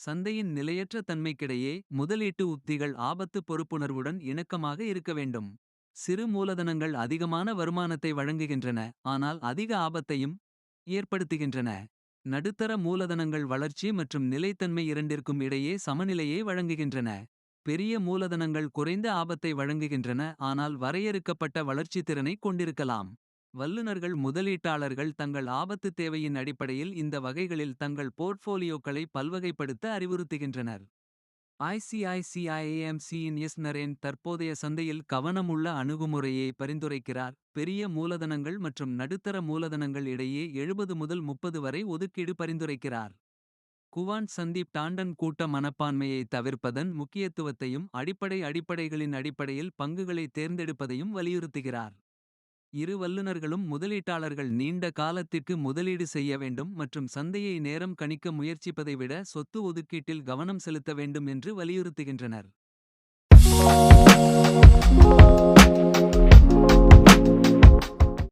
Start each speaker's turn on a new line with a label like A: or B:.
A: சந்தையின் நிலையற்ற தன்மைக்கிடையே முதலீட்டு உத்திகள் ஆபத்து பொறுப்புணர்வுடன் இணக்கமாக இருக்க வேண்டும். சிறு மூலதனங்கள் அதிகமான வருமானத்தை வழங்குகின்றன. ஆனால் அதிக ஆபத்தையும் ஏற்படுத்துகின்றன. நடுத்தர மூலதனங்கள் வளர்ச்சி மற்றும் நிலைத்தன்மை இரண்டிற்கும் இடையே சமநிலையை வழங்குகின்றன. பெரிய மூலதனங்கள் குறைந்த ஆபத்தை வழங்குகின்றன. ஆனால் வரையறுக்கப்பட்ட வளர்ச்சித்திறனைக் கொண்டிருக்கலாம். வல்லுநர்கள் முதலீட்டாளர்கள் தங்கள் ஆபத்து தேவையின் அடிப்படையில். இந்த வகைகளில் தங்கள் போர்ட்ஃபோலியோக்களை பல்வகைப்படுத்த அறிவுறுத்துகின்றனர். ஐசிஐசிஐஏஎம்சியின் எஸ் நரேன் தற்போதைய சந்தையில் கவனமுள்ள அணுகுமுறையை பரிந்துரைக்கிறார். பெரிய மூலதனங்கள் மற்றும் நடுத்தர மூலதனங்கள் இடையே 70 முதல் 30 வரை ஒதுக்கீடு பரிந்துரைக்கிறார். குவான் சந்தீப் டாண்டன் கூட்ட மனப்பான்மையை தவிர்ப்பதன் முக்கியத்துவத்தையும். அடிப்படை அடிப்படைகளின் அடிப்படையில் பங்குகளை தேர்ந்தெடுப்பதையும் வலியுறுத்துகிறார். இரு வல்லுநர்களும் முதலீட்டாளர்கள் நீண்ட காலத்திற்கு முதலீடு செய்ய வேண்டும் மற்றும் சந்தையை நேரம் கணிக்க முயற்சிப்பதை விட சொத்து ஒதுக்கீட்டில் கவனம் செலுத்த வேண்டும் என்று வலியுறுத்துகின்றனர்.